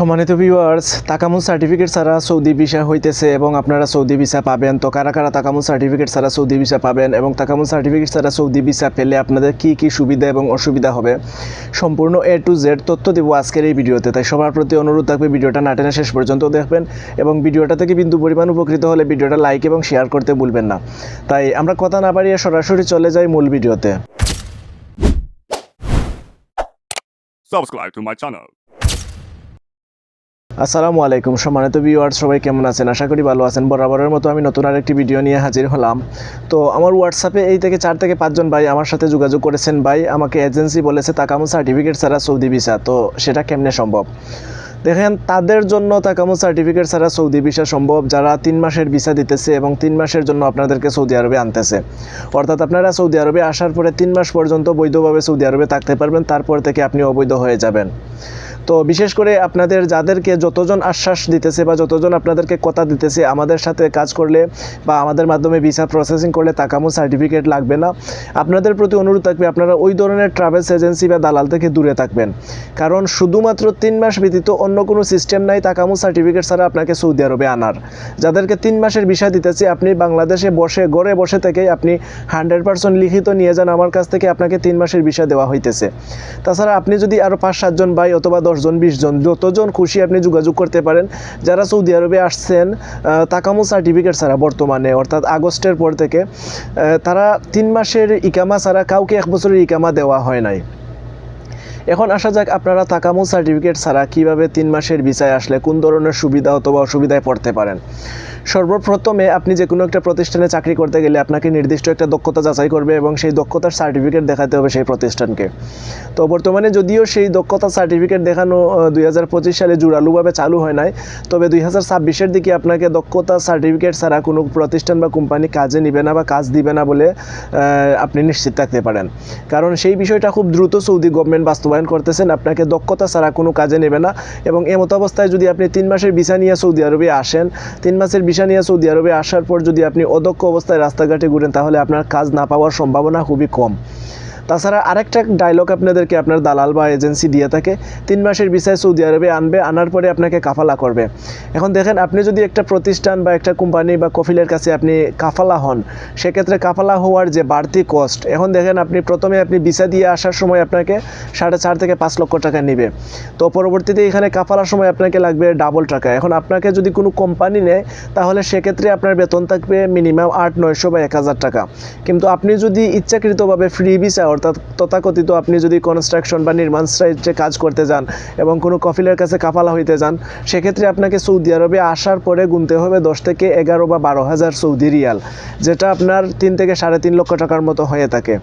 সম্মানিত viewers Takamul certificate ছাড়া Saudi visa হইতেছে এবং আপনারা সৌদি ভিসা পাবেন। তো কারা কারা তাকামুল সার্টিফিকেট ছাড়া সৌদি ভিসা পাবেন এবং তাকামুল সার্টিফিকেট ছাড়া সৌদি ভিসা পেলে আপনাদের কি কি সুবিধা এবং অসুবিধা হবে? সম্পূর্ণ এ টু জেড তথ্য দেবো আজকের এই ভিডিওতে। তাই সবার প্রতি অনুরোধ থাকবে ভিডিওটা নাটেনা শেষ পর্যন্ত দেখবেন এবং ভিডিওটা থেকে বিন্দু পরিমাণ উপকৃত হলে ভিডিওটা লাইক এবং শেয়ার করতে ভুলবেন না। তাই আমরা কথা না বাড়িয়ে সরাসরি চলে যাই মূল ভিডিওতে। Subscribe to my channel. আসসালামু আলাইকুম। সম্মানিত ভিউয়ার্স সবাই কেমন আছেন? আশা করি ভালো আছেন। বরাবরের মতো আমি নতুন আরেকটি ভিডিও নিয়ে হাজির হলাম। তো আমার হোয়াটসঅ্যাপে এই থেকে চার থেকে পাঁচজন ভাই আমার সাথে যোগাযোগ করেছেন। ভাই, আমাকে এজেন্সি বলেছে তাকামু সার্টিফিকেট ছাড়া সৌদি ভিসা তো সেটা কেমনে সম্ভব? দেখেন, তাদের জন্য তাকামু সার্টিফিকেট ছাড়া সৌদি ভিসা সম্ভব, যারা তিন মাসের ভিসা দিতেছে এবং তিন মাসের জন্য আপনাদেরকে সৌদি আরবে আনতেছে। অর্থাৎ আপনারা সৌদি আরবে আসার পরে তিন মাস পর্যন্ত বৈধভাবে সৌদি আরবে থাকতে পারবেন, তারপর থেকে আপনি অবৈধ হয়ে যাবেন। তো বিশেষ করে আপনাদের যাদেরকে যতজন আশ্বাস দিতেছে বা যতজন আপনাদেরকে কথা দিতেছে, আমাদের সাথে কাজ করলে বা আমাদের মাধ্যমে ভিসা প্রসেসিং করলে তাকামু সার্টিফিকেট লাগবে না। আপনাদের প্রতি অনুরোধ থাকবে আপনারা ওই ধরনের ট্রাভেলস এজেন্সি বা দালাল থেকে দূরে থাকবেন। কারণ শুধুমাত্র তিন মাস ব্যতীত অন্য কোনো সিস্টেম নাই তাকামু সার্টিফিকেট ছাড়া আপনাকে সৌদি আরবে আনার। যাদেরকে তিন মাসের বিষয় দিতেছে, আপনি বাংলাদেশে বসে ঘরে বসে থেকেই আপনি হান্ড্রেড পার্সেন্ট লিখিত নিয়ে যান। আমার কাছ থেকে আপনাকে তিন মাসের বিষয় দেওয়া হইতেছে। তাছাড়া আপনি যদি আরও পাঁচ সাতজন ভাই অথবা দশজন বিশজন যতজন খুশি আপনি যোগাযোগ করতে পারেন। যারা সৌদি আরবে আসছেন তাকামো তাকামু সার্টিফিকেট ছাড়া বর্তমানে, অর্থাৎ আগস্টের পর থেকে তারা তিন মাসের ইকামা ছাড়া কাউকে এক বছরের ইকামা দেওয়া হয় নাই। এখন আসা যাক আপনারা তাকামু সার্টিফিকেট ছাড়া কীভাবে তিন মাসের ভিসায় আসলে কোন ধরনের সুবিধা অথবা অসুবিধায় পড়তে পারেন। সর্বপ্রথমে আপনি যে কোনো একটা প্রতিষ্ঠানে চাকরি করতে গেলে আপনাকে নির্দিষ্ট একটা দক্ষতা যাচাই করবে এবং সেই দক্ষতার সার্টিফিকেট দেখাতে হবে সেই প্রতিষ্ঠানকে। তো বর্তমানে যদিও সেই দক্ষতা সার্টিফিকেট দেখানো দুই হাজার পঁচিশ সালে জোরালোভাবে চালু হয় নাই, তবে দুই হাজার ছাব্বিশের দিকে আপনাকে দক্ষতা সার্টিফিকেট ছাড়া কোনো প্রতিষ্ঠান বা কোম্পানি কাজে নিবে না বা কাজ দিবে না বলে আপনি নিশ্চিত থাকতে পারেন। কারণ সেই বিষয়টা খুব দ্রুত সৌদি গভর্নমেন্ট বাস্তবায়ন করতেছেন, আপনাকে দক্ষতা ছাড়া কোনো কাজে নেবে না। এবং এমতো অবস্থায় যদি আপনি তিন মাসের ভিসা নিয়ে সৌদি আরবে আসেন, তিন মাসের ভিসা নিয়ে সৌদি আরবে আসার পর যদি আপনি অদক্ষ অবস্থায় রাস্তাঘাটে ঘুরেন, তাহলে আপনার কাজ না পাওয়ার সম্ভাবনা খুবই কম। তাছাড়া আরেকটা ডায়লগ আপনাদেরকে আপনার দালাল বা এজেন্সি দিয়ে থাকে, তিন মাসের বিষয়ে সৌদি আরবে আনবে, আনার পরে আপনাকে কাফালা করবে। এখন দেখেন, আপনি যদি একটা প্রতিষ্ঠান বা একটা কোম্পানি বা কফিলের কাছে আপনি কাফালা হন, সেক্ষেত্রে কাফালা হওয়ার যে বাড়তি কস্ট এখন দেখেন আপনি প্রথমে আপনি ভিসা দিয়ে আসার সময় আপনাকে সাড়ে চার থেকে পাঁচ লক্ষ টাকা নেবে। তো পরবর্তীতে এখানে কাফালার সময় আপনাকে লাগবে ডাবল টাকা। এখন আপনাকে যদি কোনো কোম্পানি নেয়, তাহলে সেক্ষেত্রে আপনার বেতন থাকবে মিনিমাম আট, নয়শো বা এক হাজার টাকা। কিন্তু আপনি যদি ইচ্ছাকৃতভাবে ফ্রি ভিসা অর্থাৎ তথাকথিত আপনি যদি কনস্ট্রাকশন বা নির্মাণ সাইটে কাজ করতে যান এবং কোনো কফিলের কাছে কাফালা হইতে যান, সেক্ষেত্রে আপনাকে সৌদি আরবে আসার পরে গুনতে হবে দশ থেকে এগারো বা বারো হাজার সৌদি রিয়াল, যেটা আপনার তিন থেকে সাড়ে তিন লক্ষ টাকার মতো হয়ে থাকে।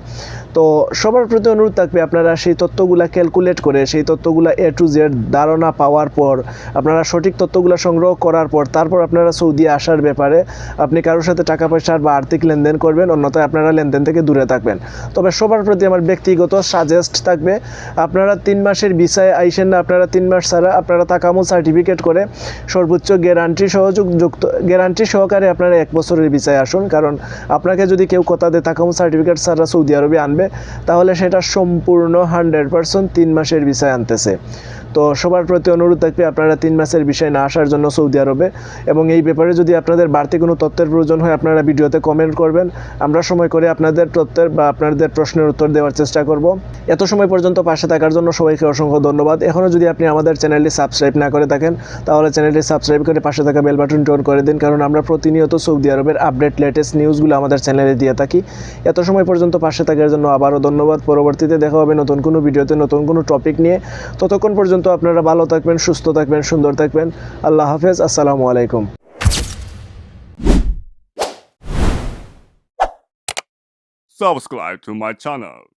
তো সবার প্রতি অনুরোধ থাকবে আপনারা সেই তথ্যগুলা ক্যালকুলেট করে, সেই তথ্যগুলা এ টু জেড ধারণা পাওয়ার পর, আপনারা সঠিক তথ্যগুলো সংগ্রহ করার পর, তারপর আপনারা সৌদি আসার ব্যাপারে আপনি কারোর সাথে টাকা পয়সার বা আর্থিক লেনদেন করবেন, অন্যথায় আপনারা লেনদেন থেকে দূরে থাকবেন। তবে সবার প্রতি আমার ব্যক্তিগত সাজেস্ট থাকবে, আপনারা তিন মাসের বিষয়ে আইসেন না, আপনারা তিন মাস ছাড়া আপনারা তাকামু সার্টিফিকেট করে সর্বোচ্চ গ্যারান্টি সহযোগ যুক্ত গ্যারান্টি সহকারে আপনারা এক বছরের বিষয়ে আসুন। কারণ আপনাকে যদি কেউ কথা দেয় তাকামু সার্টিফিকেট ছাড়া সৌদি আরবে আনবে, তাহলে সেটা সম্পূর্ণ হান্ড্রেড পার্সেন্ট তিন মাসের ভিসায় আনতেছে। তো সবার প্রতি অনুরোধ থাকবে আপনারা তিন মাসের বিষয় না আসার জন্য সৌদি আরবে। এবং এই ব্যাপারে যদি আপনাদের বাড়তি কোনো তথ্যের প্রয়োজন হয়, আপনারা ভিডিওতে কমেন্ট করবেন। আমরা সময় করে আপনাদের তথ্যের বা আপনাদের প্রশ্নের উত্তর দেওয়ার চেষ্টা করব। এত সময় পর্যন্ত পাশে থাকার জন্য সবাইকে অসংখ্য ধন্যবাদ। এখনও যদি আপনি আমাদের চ্যানেলটি সাবস্ক্রাইব না করে থাকেন, তাহলে চ্যানেলটি সাবস্ক্রাইব করে পাশে থাকা বেল বাটন টন করে দিন। কারণ আমরা প্রতিনিয়ত সৌদি আরবের আপডেট লেটেস্ট নিউজগুলো আমাদের চ্যানেলে দিয়ে থাকি। এত সময় পর্যন্ত পাশে থাকার জন্য আবারও ধন্যবাদ। পরবর্তীতে দেখা হবে নতুন কোনো ভিডিওতে নতুন কোনো টপিক নিয়ে। ততক্ষণ পর্যন্ত আপনারা ভালো থাকবেন, সুস্থ থাকবেন, সুন্দর থাকবেন আল্লাহ হাফেজ, আসসালামু আলাইকুম Subscribe to my channel.